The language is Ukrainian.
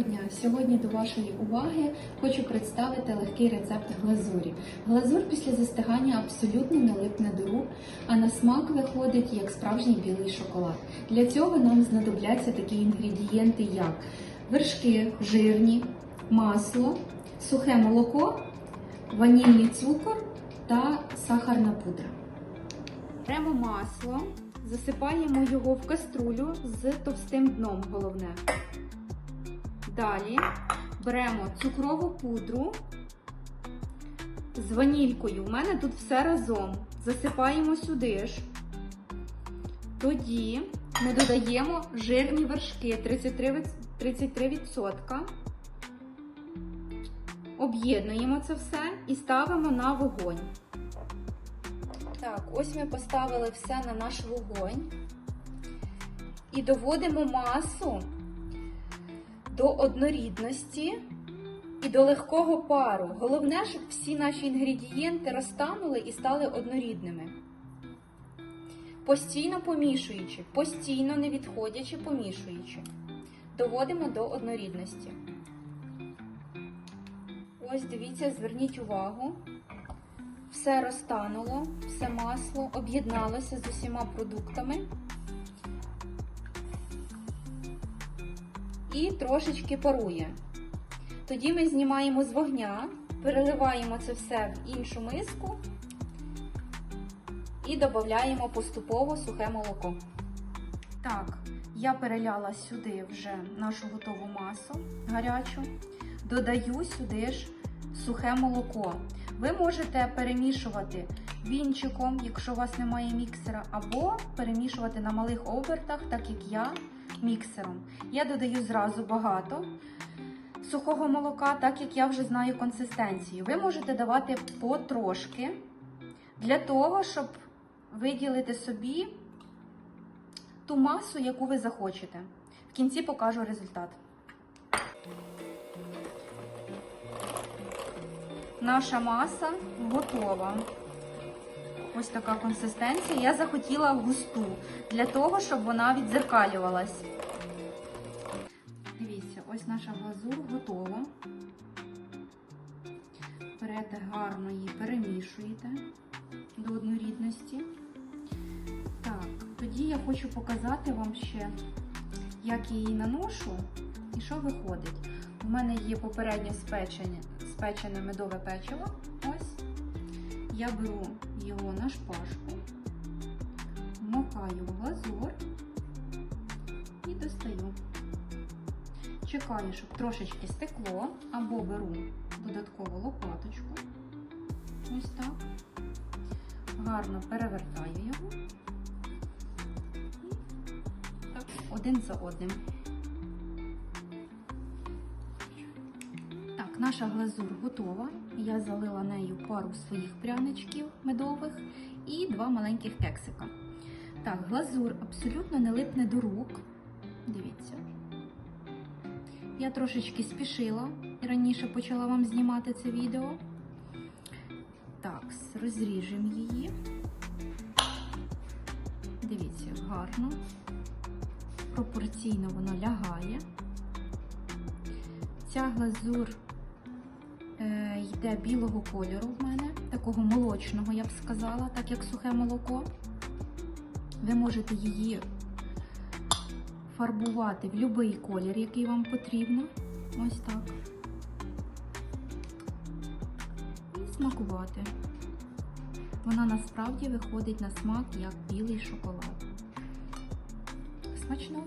Дня! Сьогодні до вашої уваги хочу представити легкий рецепт глазурі. Глазур після застигання абсолютно не липне до рук, а на смак виходить як справжній білий шоколад. Для цього нам знадобляться такі інгредієнти, як вершки жирні, масло, сухе молоко, ванільний цукор та сахарна пудра. Беремо масло, засипаємо його в каструлю з товстим дном головне. Далі беремо цукрову пудру з ванількою. У мене тут все разом. Засипаємо сюди ж. Тоді ми додаємо жирні вершки 33%. 33%. Об'єднуємо це все і ставимо на вогонь. Так, ось ми поставили все на наш вогонь і доводимо масу до однорідності і до легкого пару. Головне, щоб всі наші інгредієнти розтанули і стали однорідними. Постійно помішуючи, постійно не відходячи, помішуючи. Доводимо до однорідності. Ось дивіться, зверніть увагу. Все розтануло, все масло об'єдналося з усіма продуктами. І трошечки парує. Тоді ми знімаємо з вогня, переливаємо це все в іншу миску і додаємо поступово сухе молоко. Так, я переляла сюди вже нашу готову масу гарячу, додаю сюди ж сухе молоко. Ви можете перемішувати вінчиком, якщо у вас немає міксера, або перемішувати на малих обертах, так як я міксером. Я додаю зразу багато сухого молока, так як я вже знаю консистенцію. Ви можете давати потрошки для того, щоб виділити собі ту масу, яку ви захочете. В кінці покажу результат. Наша маса готова. Ось така консистенція. Я захотіла густу, для того, щоб вона відзеркалювалась. Дивіться, ось наша глазур готова. Берете гарно її, перемішуєте до однорідності. Так, тоді я хочу показати вам ще, як я її наношу і що виходить. У мене є попередньо спечене, спечене медове печиво. Ось. Я беру його на шпажку, вмокаю в глазур і достаю. Чекаю, щоб трошечки стекло, або беру додаткову лопаточку. Ось так. Гарно перевертаю його. І так, один за одним. Наша глазур готова. Я залила нею пару своїх пряничків медових і два маленьких кексика. Так, глазур абсолютно не липне до рук. Дивіться. Я трошечки спішила і раніше почала вам знімати це відео. Так, розріжемо її. Дивіться, гарно. Пропорційно воно лягає. Ця глазур йде білого кольору в мене, такого молочного, я б сказала, так як сухе молоко. Ви можете її фарбувати в будь-який колір, який вам потрібно. Ось так. І смакувати. Вона насправді виходить на смак як білий шоколад. Смачного!